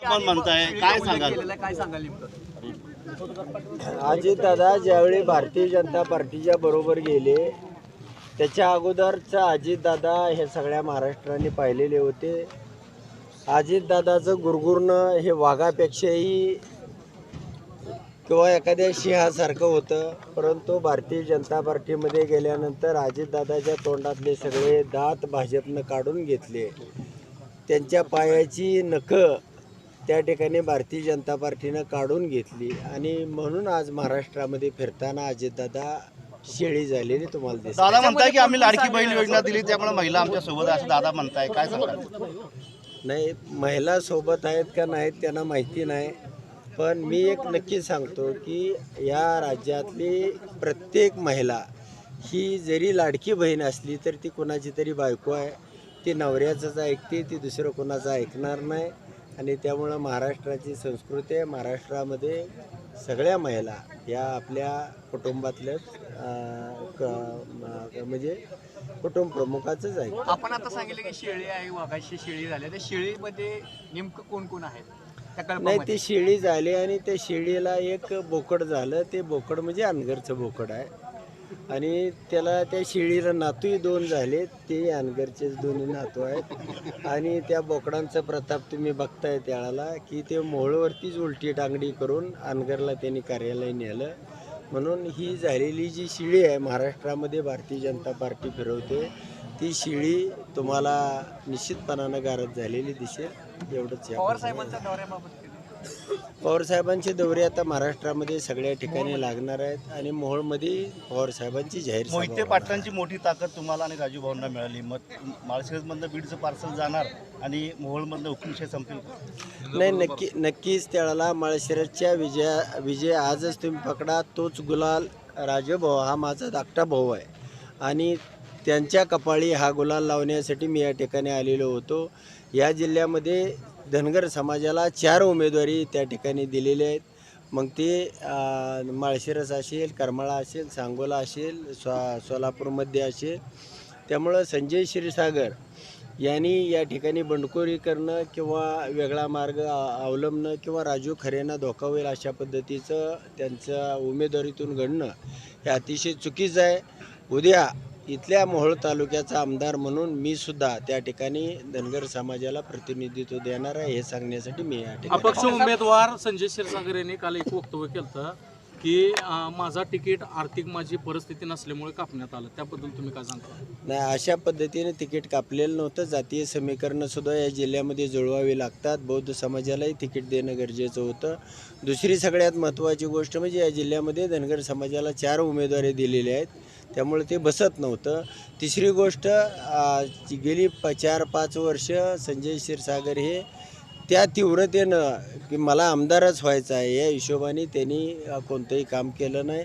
आपण म्हणताय? काय सांगाल? काय सांगाल अजित दादा ज्यावेळी भारतीय जनता पार्टीच्या बरोबर गेले त्याच्या अगोदरचा अजित दादा हे सगळ्या महाराष्ट्राने पाहिलेले होते. अजित दादाचं गुरगुरणं हे वाघापेक्षाही किंवा एखाद्या सिंहासारखं होतं. परंतु भारतीय जनता पार्टीमध्ये गेल्यानंतर अजितदादाच्या तोंडातले सगळे दात भाजपनं काढून घेतले. त्यांच्या पायाची नखं त्या ठिकाणी भारतीय जनता पार्टीनं काढून घेतली. आणि म्हणून आज महाराष्ट्रामध्ये फिरताना अजितदादा शेळी झालेली तुम्हाला दिसते. दादा म्हणताय की आम्ही लाडकी बहीण योजना दिली त्यामुळे महिला आमच्यासोबत आहे असं दादा म्हणताय. काय सांगाल? नाही महिला सोबत आहेत का नाहीत त्यांना माहिती नाही. पण मी एक नक्की सांगतो की या राज्यातली प्रत्येक महिला ही जरी लाडकी बहीण असली तर ती कोणाची तरी बायको आहे. ती नवऱ्याचंच ऐकते ती दुसरं कोणाचं ऐकणार नाही. आणि त्यामुळं महाराष्ट्राची संस्कृती आहे. महाराष्ट्रामध्ये सगळ्या महिला या आपल्या कुटुंबातल्याच क- म्हणजे कुटुंब प्रमुखाचंच आहे आपण आता सांगितलं की शेळी आहे वाघाची शेळी झाली त्या शेळीमध्ये नेमकं कोण कोण आहेत? त्या नाही ती शेळी झाली आणि त्या शेळीला एक बोकड झालं. ते बोकड म्हणजे अनगरचं बोकड आहे. आणि त्याला त्या शेळीला नातूही दोन झाले. ते अनगरचेच दोन्ही नातू आहेत. आणि त्या बोकडांचा प्रताप तुम्ही बघताय त्याळाला की ते मोहळवरतीच उलटी टांगडी करून अनगरला त्यांनी कार्यालय नेलं. म्हणून ही झालेली जी शिळी आहे महाराष्ट्रामध्ये भारतीय जनता पार्टी फिरवते ती शिळी तुम्हाला निश्चितपणानं गारद झालेली दिसेल. एवढंच या पवार साहेबांच्या दौऱ्याबाबत केलं. पवार साहेबांचे दौरे आता महाराष्ट्रामध्ये सगळ्या ठिकाणी लागणार आहेत आणि मोहोळमध्ये पवार साहेबांची जाहीर सभा मोहिते होणार. पाटलांची मोठी ताकद तुम्हाला आणि राजू भाऊंना मिळाली मग माळशिरसमधनं बीडचं पार्सल जाणार आणि मोहोळमधलं हुकुमशाही संपेल नाही नक्की नक्कीच त्याला माळशिरसच्या विजया विजय आजच तुम्ही पकडा तोच गुलाल राजभाऊ हा माझा धाकटा भाऊ आहे आणि त्यांच्या कपाळी हा गुलाल लावण्यासाठी मी या ठिकाणी आलेलो होतो. या जिल्ह्यामध्ये धनगर समाजाला चार उमेदवारी त्या ठिकाणी दिलेले आहेत. मग ते माळशिरस असेल करमाळा असेल सांगोला असेल स्वा सोलापूरमध्ये असेल. त्यामुळं संजय क्षीरसागर यांनी या ठिकाणी बंडखोरी करणं किंवा वेगळा मार्ग अवलंबणं किंवा राजू खरेंना धोका होईल अशा पद्धतीचं त्यांच्या उमेदवारीतून घडणं हे अतिशय चुकीचं आहे. उद्या इथल्या मोहोळ तालुक्याचा आमदार म्हणून मी सुद्धा त्या ठिकाणी धनगर समाजाला प्रतिनिधित्व देणार आहे हे सांगण्यासाठी मी या ठिकाणी अपक्ष उमेदवार संजय क्षीरसागर यांनी काल एक वक्तव्य केलं की अं, माझा तिकीट आर्थिक माझी परिस्थिती नसल्यामुळे कापण्यात आलं. त्याबद्दल तुम्ही काय सांगता? नाही अशा पद्धतीने तिकीट कापलेलं नव्हतं. जातीय समीकरणं सुद्धा या जिल्ह्यामध्ये जुळवावी लागतात. बौद्ध समाजालाही तिकीट देणं गरजेचं होतं. दुसरी सगळ्यात महत्त्वाची गोष्ट म्हणजे या जिल्ह्यामध्ये धनगर समाजाला चार उमेदवारी दिलेले आहेत. त्यामुळे ते बसत नव्हतं. तिसरी गोष्ट आ, जी गेली प चार पाच वर्ष संजय क्षीरसागर हे त्या तीव्रतेनं की मला आमदारच व्हायचं आहे या हिशोबाने त्यांनी कोणतंही काम केलं नाही.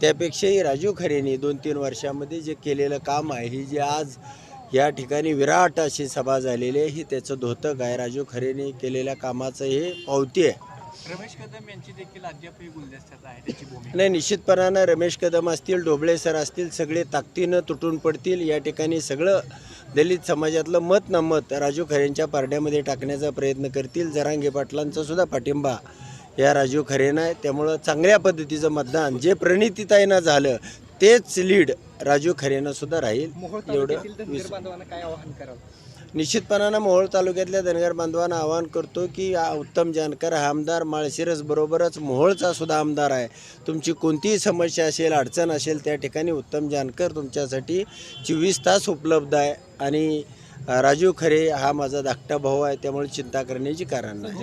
त्यापेक्षाही राजू खरेंनी दोन तीन वर्षामध्ये जे केलेलं काम आहे ही जी आज या ठिकाणी विराट अशी सभा झालेली आहे ही त्याचं धोतक आहे. राजू खरेने केलेल्या कामाचं हे पावती आहे. रमेश कदम यांची देखील अद्यापही गुलदस्त्यात आहे त्याची भूमिका. नाही निश्चितपणानं रमेश कदम असतील डोबळे सर असतील सगळे ताकदीनं तुटून पडतील. या ठिकाणी सगळं दलित समाजातलं मत न मत राजू खरेंच्या पारड्यामध्ये टाकण्याचा प्रयत्न करतील. जरांगे पाटलांचा सुद्धा पाठिंबा या राजू खरेनं आहे. त्यामुळं चांगल्या पद्धतीचं मतदान जे प्रणितीताईनं झालं तेच लीड राजू खरेनं सुद्धा राहील. एवढं काय आवाहन करावं निश्चितपणानं मोहोळ तालुक्यातल्या धनगर बांधवांना आवाहन करतो की उत्तम जानकर हा आमदार माळशिरस बरोबरच मोहोळचा सुद्धा आमदार आहे. तुमची कोणतीही समस्या असेल अडचण असेल त्या ठिकाणी उत्तम जानकर तुमच्यासाठी चोवीस तास उपलब्ध आहे आणि राजू खरे हा माझा धाकटा भाऊ आहे त्यामुळे चिंता करण्याची कारण नाही.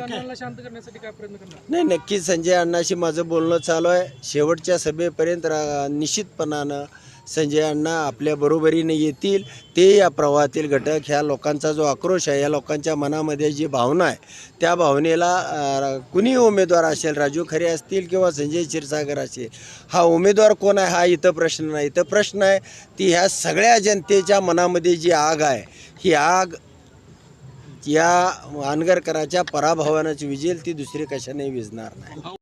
नाही नक्कीच संजय अण्णाशी माझं बोलणं चालू आहे. शेवटच्या सभेपर्यंत निश्चितपणानं संजय अण्णा आपल्या बरोबरीने येतील ते या प्रवाहातील घटक ह्या लोकांचा जो आक्रोश आहे या लोकांच्या मनामध्ये जी भावना आहे त्या भावनेला कुणी उमेदवार असेल राजू खरे असतील किंवा संजय क्षीरसागर असेल हा उमेदवार कोण आहे हा इथं प्रश्न नाही. इथं प्रश्न आहे ती ह्या सगळ्या जनतेच्या मनामध्ये जी आग आहे ही आग या अनगरकराच्या पराभवानंच विजेल ती दुसरी कशाने विजणार नाही.